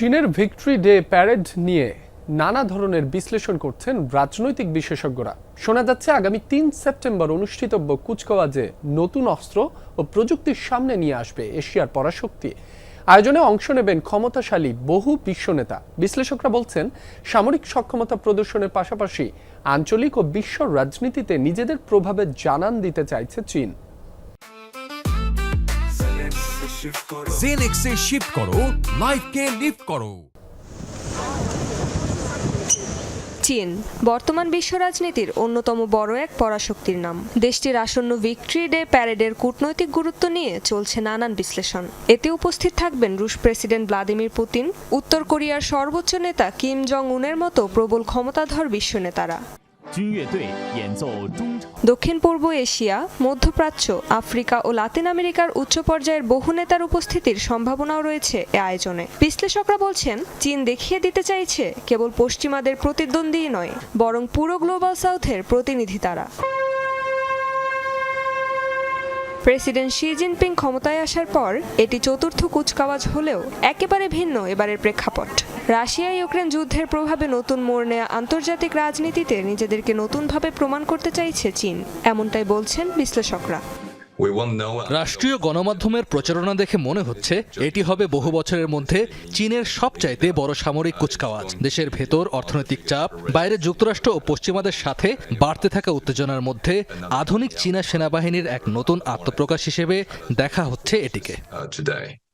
চীনের victory day parade নিয়ে নানা ধরনের বিশ্লেষণ করছেন রাজনৈতিক বিশেষজ্ঞরা। শোনা যাচ্ছে আগামী তিন সেপ্টেম্বর অনুষ্ঠিতব্য কুচকাওয়াজে নতুন অস্ত্র ও প্রযুক্তির সামনে নিয়ে আসবে এশিয়ার পরাশক্তি। আয়োজনে অংশ নেবেন ক্ষমতাশালী বহু বিশ্বনেতা বিশ্লেষকরা বলছেন, সামরিক সক্ষমতা প্রদর্শনের পাশাপাশি আঞ্চলিক ও বিশ্ব রাজনীতিতে নিজেদের প্রভাবে জানান দিতে চাইছে চীন। জেনেক্সে শিফট করো লাইফকে লিফট করো। চীন বর্তমান বিশ্ব রাজনীতির অন্যতম বড় এক পরাশক্তির নাম। দেশটির আসন্ন ভিক্টরি ডে প্যারেডের কূটনৈতিক গুরুত্ব নিয়ে চলছে নানান বিশ্লেষণ। এতে উপস্থিত থাকবেন রুশ প্রেসিডেন্ট ভ্লাদিমির পুতিন উত্তর কোরিয়ার সর্বোচ্চ নেতা কিম জং উনের মতো প্রবল ক্ষমতাধর বিশ্ব নেতারা। দক্ষিণ পূর্ব এশিয়া, মধ্যপ্রাচ্য, আফ্রিকা ও লাতিন আমেরিকার উচ্চ পর্যায়ের বহু নেতার উপস্থিতির সম্ভাবনাও রয়েছে এ আয়োজনে। বিশ্লেষকরা বলছেন, চীন দেখিয়ে দিতে চাইছে কেবল পশ্চিমাদের প্রতিদ্বন্দ্বী নয়, বরং পুরো গ্লোবাল সাউথের প্রতিনিধি তারা। প্রেসিডেন্ট শি জিনপিং ক্ষমতায় আসার পর, এটি চতুর্থ কুচকাওয়াজ হলেও একেবারে ভিন্ন এবারের প্রেক্ষাপট। রাশিয়া ইউক্রেন যুদ্ধের প্রভাবে নতুন মোড় নেয়া আন্তর্জাতিক রাজনীতিতে নিজেদেরকে নতুনভাবে প্রমাণ করতে চাইছে চীন, এমনটাই বলছেন বিশ্লেষকরা। রাষ্ট্রীয় গণমাধ্যমের প্রচারণা দেখে মনে হচ্ছে এটি হবে বহু বছরের মধ্যে চীনের সবচাইতে বড় সামরিক কুচকাওয়াজ দেশের ভেতর অর্থনৈতিক চাপ বাইরে যুক্তরাষ্ট্র ও পশ্চিমাদের সাথে বাড়তে থাকা উত্তেজনার মধ্যে আধুনিক চীনা সেনাবাহিনীর এক নতুন আত্মপ্রকাশ হিসেবে দেখা হচ্ছে এটিকে uh.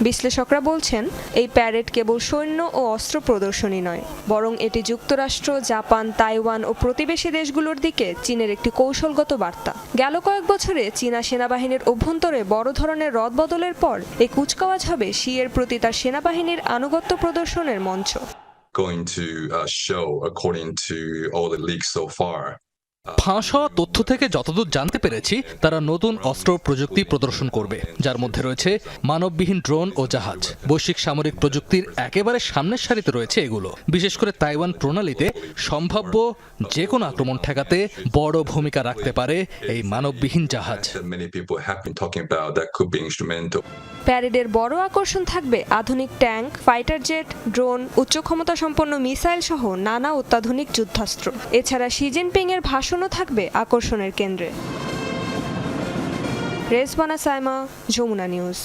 বিশ্লেষকরা বলছেন এই প্যারেড কেবল সৈন্য ও অস্ত্র প্রদর্শনী নয় বরং এটি যুক্তরাষ্ট্র জাপান তাইওয়ান ও প্রতিবেশী দেশগুলোর দিকে চীনের একটি কৌশলগত বার্তা। গেল কয়েক বছরে চীনা সেনাবাহিনীর অভ্যন্তরে বড় ধরনের রদবদলের পর এই কুচকাওয়াজ হবে শিয়ের প্রতি তার সেনাবাহিনীর আনুগত্য প্রদর্শনের মঞ্চ। Going to uh, show, according to all the leaks so far, ফাঁস হওয়া তথ্য থেকে যতদূর জানতে পেরেছি, তারা নতুন অস্ত্র প্রযুক্তি প্রদর্শন করবে, যার মধ্যে রয়েছে মানববিহীন ড্রোন ও জাহাজ। বৈশ্বিক সামরিক প্রযুক্তির একেবারে সামনের সারিতে রয়েছে এগুলো। বিশেষ করে তাইওয়ান প্রণালীতে সম্ভাব্য যে কোনো আক্রমণ ঠেকাতে বড় ভূমিকা রাখতে পারে এই মানববিহীন জাহাজ. প্যারেডের বড় আকর্ষণ থাকবে আধুনিক ট্যাঙ্ক, ফাইটার জেট, ড্রোন উচ্চ ক্ষমতা সম্পন্ন মিসাইল সহ নানা অত্যাধুনিক যুদ্ধাস্ত্র। এছাড়া শি জিনপিং এর ভাষণও থাকবে আকর্ষণের কেন্দ্রে। রেজবানা সাইমা যমুনা নিউজ।